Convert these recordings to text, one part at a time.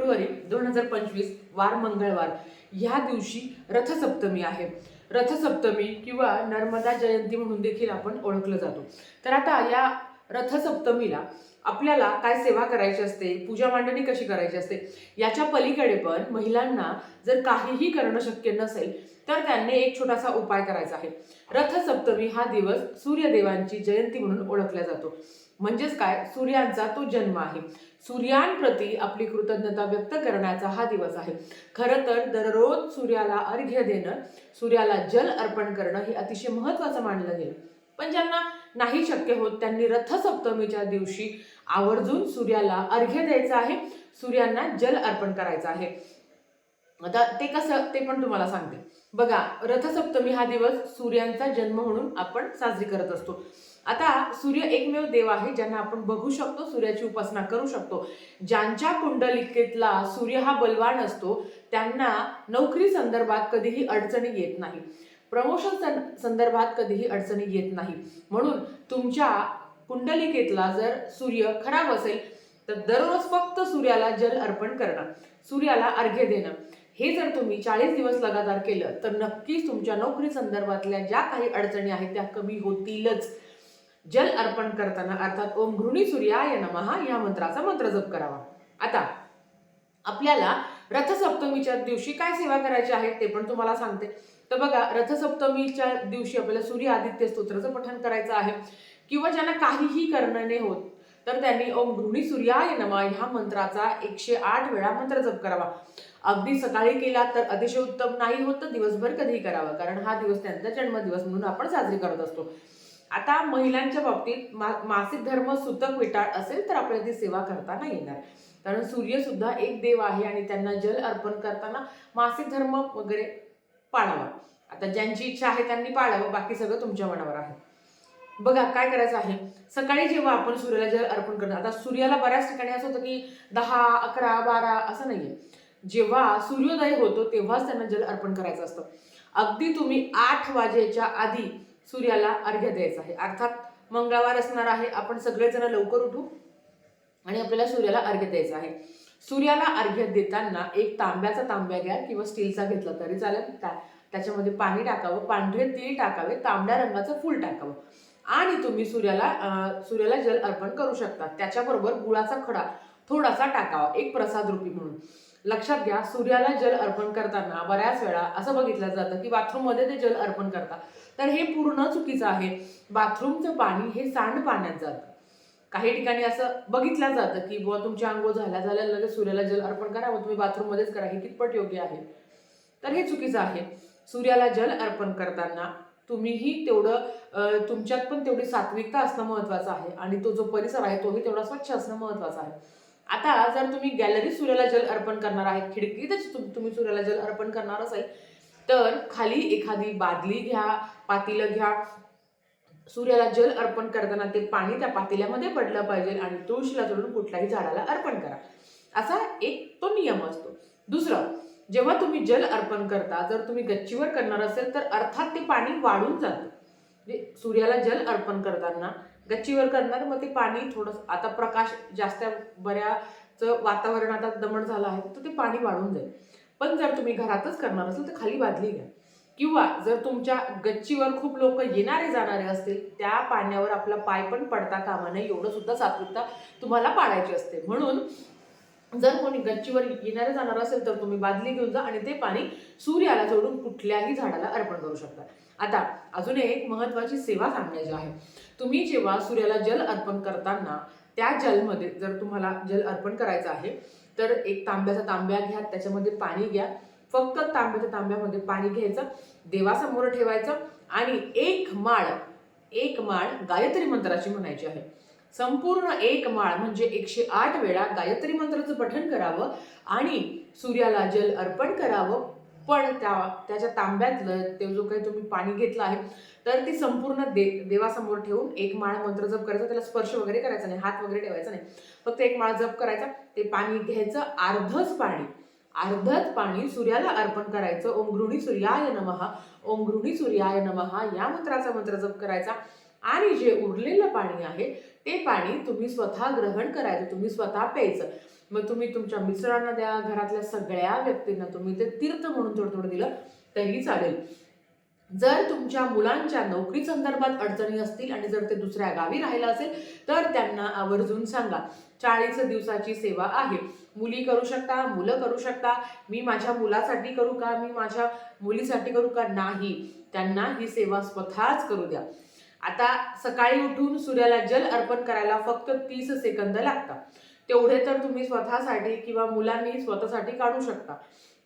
February दोन हजार पंचवीस वार मंगळवार. ह्या दिवशी रथसप्तमी आहे. रथसप्तमी किंवा नर्मदा जयंती म्हणून देखील आपण ओळखलं जातो. तर आता या रथसप्तमीला आपल्याला काय सेवा करायची असते पूजा मांडणी कशी करायची असते याच्या पलीकडे पण महिलांना जर काहीही करणं शक्य नसेल तर त्यांनी एक छोटासा उपाय करायचा आहे. रथसप्तमी हा दिवस सूर्यदेवांची जयंती म्हणून ओळखला जातो. म्हणजेच काय? सूर्यांचा तो जन्म आहे. सूर्यांप्रती आपली कृतज्ञता व्यक्त करण्याचा हा दिवस आहे. खरं तर दररोज सूर्याला अर्घ्य देणं सूर्याला जल अर्पण करणं हे अतिशय महत्त्वाचं मानलं गेलं. पण ज्यांना नाही शक्य होत त्यांनी रथसप्तमीच्या दिवशी आवर्जून सूर्याला अर्घ्य द्यायचं आहे. सूर्यांना जल अर्पण करायचं आहे. आता ते कसं ते पण तुम्हाला सांगते. बघा रथसप्तमी हा दिवस सूर्यांचा जन्म म्हणून आपण साजरी करत असतो. आता सूर्य एकमेव देव आहे ज्यांना आपण बघू शकतो सूर्याची उपासना करू शकतो. ज्यांच्या कुंडलिकेतला सूर्य हा बलवान असतो त्यांना नोकरी संदर्भात कधीही अडचणी येत नाही. प्रमोशन सं- संदर्भात कधीही अडचणी येत नाही. म्हणून तुमच्या कुंडलिकेतला जर सूर्य खराब असेल तर दररोज फक्त सूर्याला जल अर्पण करणं सूर्याला अर्घ्य देणं. हे जर तुम्ही चाळीस दिवस लगातार केलं तर नक्कीच तुमच्या नोकरी संदर्भातल्या ज्या काही अडचणी आहेत त्या कमी होतीलच. जल अर्पण करताना अर्थात ओम घृणी सूर्याय नमहा या मंत्राचा मंत्र जप करावा. आता आपल्याला रथसप्तमीच्या दिवशी काय सेवा करायची आहे ते पण तुम्हाला सांगते. तर बघा रथसप्तमीच्या दिवशी आपल्याला सूर्य आदित्य स्तोत्राचं पठण करायचं आहे. किंवा ज्यांना काहीही करणं नाही होत तर त्यांनी ओम घृणी सूर्याय नमा ह्या मंत्राचा एकशे आठ वेळा मंत्र जप करावा. अगदी सकाळी केला तर अतिशय उत्तम नाही होत तर दिवसभर कधीही करावा कारण हा दिवस त्यांचा जन्मदिवस म्हणून आपण साजरी करत असतो. आता महिलांच्या बाबतीत मा मासिक धर्म सुतक विटाळ असेल तर आपल्याला ती सेवा करता नाही येणार. कारण सूर्यसुद्धा एक देव आहे आणि त्यांना जल अर्पण करताना मासिक धर्म वगैरे पाळावं. आता ज्यांची इच्छा आहे त्यांनी पाळावं बाकी सगळं तुमच्या मनावर आहे. बघा काय करायचं आहे? सकाळी जेव्हा आपण सूर्याला जल अर्पण करतो आता सूर्याला बऱ्याच ठिकाणी असं होतं की दहा अकरा बारा असं नाही आहे जेव्हा सूर्योदय होतो तेव्हाच त्यांना जल अर्पण करायचं असतं. अगदी तुम्ही आठ वाजेच्या आधी सूर्याला अर्घ्य द्यायचं आहे. अर्थात मंगळवार असणार आहे आपण सगळेजण लवकर उठू आणि आपल्याला सूर्याला अर्घ्य द्यायचं आहे. सूर्याला अर्घ्य देताना एक तांब्याचा तांब्या घ्या किंवा स्टीलचा घेतला तरी चालेल. त्या त्याच्यामध्ये पाणी टाकावं पांढरे तीळ टाकावे तांबड्या रंगाचं फूल टाकावं. आणि तुम्ही सूर्याला सूर्याला जल अर्पण करू शकता. त्याच्याबरोबर गुळाचा खडा थोडासा टाकावा एक प्रसाद रूपी म्हणून. लक्षात घ्या सूर्याला जल अर्पण करताना बऱ्याच वेळा असं बघितलं जातं की बाथरूममध्ये ते जल अर्पण करतात. तर हे पूर्ण चुकीचं आहे. बाथरूमचं पाणी हे सांडपाण्यात जातं. काही ठिकाणी असं बघितलं जातं की बुवा तुमच्या अंघोळ झाल्या झाल्या लगेच सूर्याला जल अर्पण करावं तुम्ही बाथरूममध्येच करा हे कितपट योग्य आहे? तर हे चुकीचं आहे. सूर्याला जल अर्पण करताना तुम्हीही तेवढं तुमच्यात पण तेवढी सात्विकता असणं महत्त्वाचं आहे आणि तो जो परिसर आहे तोही तेवढा स्वच्छ असणं महत्त्वाचं आहे. आता जर तुम्ही गॅलरी सूर्याला जल अर्पण करणार आहे खिडकीतच तुम- तुम्ही सूर्याला जल अर्पण करणार असाल तर खाली एखादी बादली घ्या पातीलं घ्या सूर्याला जल अर्पण करताना ते पाणी त्या पातेल्यामध्ये पडलं पाहिजे आणि तुळशीला जोडून कुठल्याही झाडाला अर्पण करा. असा एक तो नियम असतो. दुसरं जेव्हा तुम्ही जल अर्पण करता जर तुम्ही गच्चीवर करणार असेल तर अर्थात ते पाणी वाढून जातं. म्हणजे सूर्याला जल अर्पण करताना गच्चीवर करणार मग ते पाणी थोडंसं आता प्रकाश जास्त बऱ्याचं वातावरण आता दमट झालं आहे तर ते पाणी वाढून जाईल. पण जर तुम्ही घरातच करणार असेल तर खाली बादली घ्या. किंवा जर तुमच्या गच्चीवर खूप लोक येणारे जाणारे असतील त्या पाण्यावर आपला पाय पण पडता कामा नये एवढं सुद्धा सात्विकता तुम्हाला पाळायची असते. म्हणून जर कोणी गच्चीवर येणारे जाणार असेल तर तुम्ही बादली घेऊन जा आणि ते पाणी सूर्याला जोडून कुठल्याही झाडाला अर्पण करू शकता. आता अजून एक महत्वाची सेवा सांगायची आहे. तुम्ही जेव्हा सूर्याला जल अर्पण करताना त्या जलमध्ये जर तुम्हाला जल अर्पण करायचं आहे तर एक तांब्याचा तांब्या घ्या त्याच्यामध्ये पाणी घ्या. फक्त तांब्याच्या तांब्यामध्ये पाणी घ्यायचं देवासमोर ठेवायचं आणि एक माळ एक माळ गायत्री मंत्राची म्हणायची आहे. संपूर्ण एक माळ म्हणजे एकशे आठ वेळा गायत्री मंत्राचं पठण करावं आणि सूर्याला जल अर्पण करावं. पण त्या त्याच्या तांब्यातलं ते जो काही तुम्ही पाणी घेतलं आहे तर ती संपूर्ण दे देवासमोर ठेवून एक माळ मंत्र जप करायचा त्याला स्पर्श वगैरे करायचा नाही हात वगैरे ठेवायचा नाही. फक्त एक माळ जप करायचा ते पाणी घ्यायचं अर्धच पाणी. अर्धच पाणी सूर्याला अर्पण करायचं. ओम गृहिणी सूर्याय नमहा ओम गृहिणी सूर्याय नमहा या मंत्राचा मंत्र जप करायचा. आणि जे उरलेलं पाणी आहे ते पाणी तुम्ही स्वतः ग्रहण करायचं. तुम्ही स्वतः प्यायचं. मग तुम्ही तुमच्या मिसळांना द्या घरातल्या सगळ्या व्यक्तींना. तुम्ही ते तीर्थ म्हणून थोडं थोडं दिलं तरी चालेल. जर तुमच्या मुलांच्या नोकरी संदर्भात अडचणी असतील आणि जर ते दुसऱ्या गावी राहिलं असेल तर त्यांना आवर्जून सांगा. चाळीस दिवसाची सेवा आहे. मुली करू शकता मुलं करू शकता मी माझ्या मुलासाठी करू का मी माझ्या मुलीसाठी करू का? नाही. त्यांना ही सेवा स्वतःच करू द्या. आता सकाळी उठून सूर्याला जल अर्पण करायला फक्त तीस सेकंद लागतात. तेवढे तर तुम्ही स्वतःसाठी किंवा मुलांनी स्वतःसाठी काढू शकता.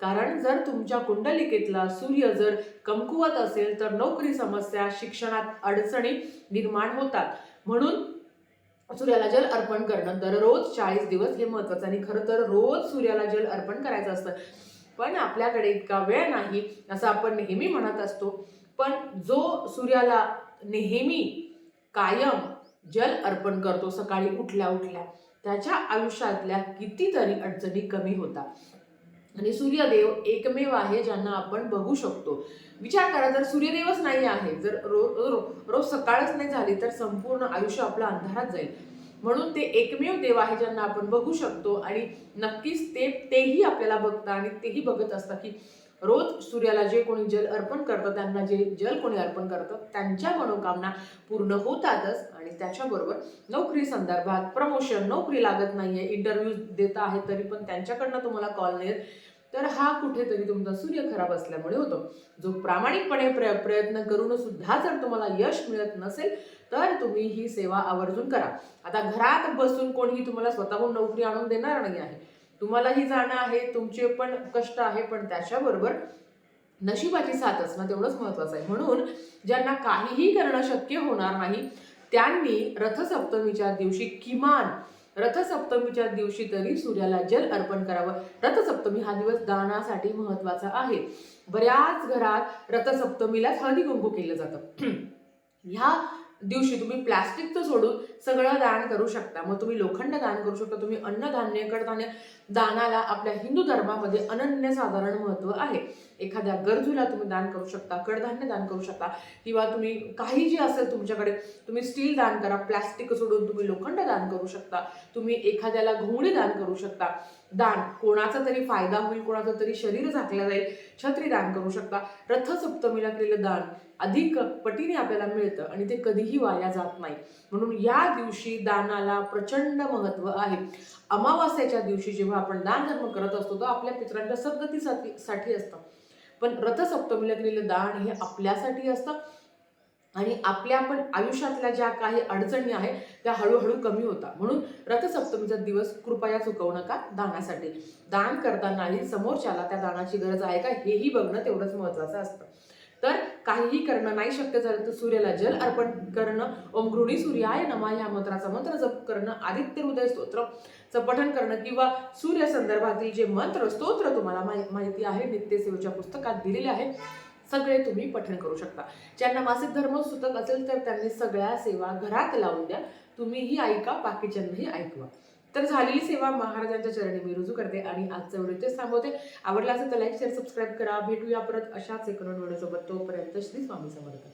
कारण जर तुमच्या कुंडलिकेतला सूर्य जर कमकुवत असेल तर नोकरी समस्या शिक्षणात अडचणी निर्माण होतात. म्हणून सूर्याला जल अर्पण करणं दररोज चाळीस दिवस हे महत्वाचं आणि खरं तर रोज सूर्याला जल अर्पण करायचं असतं. पण आपल्याकडे इतका वेळ नाही असं आपण नेहमी म्हणत असतो. पण जो सूर्याला नेहमी कायम जल अर्पण करतो सकाळी उठल्या उठल्या त्याच्या आयुष्यातल्या कितीतरी अडचणी कमी होतात. आणि सूर्यदेव एकमेव आहे ज्यांना आपण बघू शकतो. विचार करा जर सूर्यदेवच नाही आहे जर रोज रो, रोज सकाळच नाही झाली तर संपूर्ण आयुष्य आपलं अंधारात जाईल. म्हणून ते एकमेव देव आहे ज्यांना आपण बघू शकतो आणि नक्कीच ते तेही आपल्याला बघता आणि तेही बघत असतात की रोज सूर्याला जे कोणी जल अर्पण करतं त्यांना जे जल कोणी अर्पण करतं त्यांच्या मनोकामना पूर्ण होतातच. आणि त्याच्याबरोबर नोकरी संदर्भात प्रमोशन नोकरी लागत नाही आहे इंटरव्ह्यू देत आहे तरी पण त्यांच्याकडनं तुम्हाला कॉल नाही तर हा कुठेतरी तुमचा सूर्य खराब असल्यामुळे होतो. जो प्रामाणिकपणे प्र प्रयत्न करून सुद्धा जर तुम्हाला यश मिळत नसेल तर तुम्ही ही सेवा आवर्जून करा. आता घरात बसून कोणीही तुम्हाला स्वतःहून नोकरी आणून देणार नाही आहे. तुम्हालाही जाणं आहे तुमचे पण कष्ट आहे पण त्याच्याबरोबर नशिबाची साथ असणं तेवढंच महत्वाचं आहे. म्हणून ज्यांना काहीही करणं शक्य होणार नाही त्यांनी रथसप्तमीच्या दिवशी किमान रथसप्तमीच्या दिवशी तरी सूर्याला जल अर्पण करावं. रथसप्तमी हा दिवस दानासाठी महत्त्वाचा आहे. बऱ्याच घरात रथसप्तमीलाच हळदी कुंकू केलं जातं. ह्या दिवशी तुम्ही प्लॅस्टिकचं सोडून सगळं दान करू शकता. मग तुम्ही लोखंड दान करू शकता. तुम्ही अन्नधान्य कडधान्य दानाला आपल्या हिंदू धर्मामध्ये अनन्यसाधारण महत्त्व आहे. एखाद्या गरजूला तुम्ही दान करू शकता कडधान्य दान करू शकता किंवा तुम्ही काही जे असेल तुमच्याकडे तुम्ही स्टील दान करा प्लॅस्टिक सोडून तुम्ही लोखंड दान करू शकता. तुम्ही एखाद्याला घोंगडी दान करू शकता. दान कोणाचा तरी फायदा होईल कोणाचं तरी शरीर झाकलं जाईल छत्री दान करू शकता. रथसप्तमीला केलेलं दान अधिक पटीने आपल्याला मिळतं आणि ते कधीही वाया जात नाही. म्हणून या दिवशी दानाला प्रचंड महत्त्व आहे. अमावास्याच्या दिवशी जेव्हा आपण दान धर्म करत असतो तो आपल्या पितरांच्या सद्गतीसाठी साठी असतं. पण रथसप्तमीला केलेलं दान हे आपल्यासाठी असतं. आणि आपल्या पण आयुष्यातल्या ज्या काही अडचणी आहेत त्या हळूहळू कमी होतात. म्हणून रथसप्तमीचा दिवस कृपया चुकवू नका दानासाठी. दान करतानाही समोरच्याला त्या दानाची गरज आहे का हेही बघणं तेवढंच महत्वाचं असतं. तर काहीही करणं नाही शक्य झालं तर सूर्याला जल अर्पण करणं ओम गृणी सूर्याय नमा ह्या मंत्राचा मंत्र जप करणं आदित्य हृदय स्तोत्रचं पठण करणं किंवा सूर्य संदर्भातील जे मंत्र स्तोत्र तुम्हाला माहिती आहे नित्यसेवेच्या पुस्तकात दिलेले आहे सगळे तुम्ही पठण करू शकता. ज्यांना मासिक धर्म सुतक असेल तर त्यांनी सगळ्या सेवा घरात लावून द्या. तुम्हीही ऐका बाकीच्यांनाही ऐकवा. तर झालेली सेवा महाराजांच्या चरणी मी रुजू करते आणि आजचं व्हिडिओ इथेच थांबवते. आवडला असेल तर लाईक शेअर सबस्क्राईब करा. भेटूया परत अशाच एक व्हिडिओ सोबत तोपर्यंत श्री स्वामी समर्थ.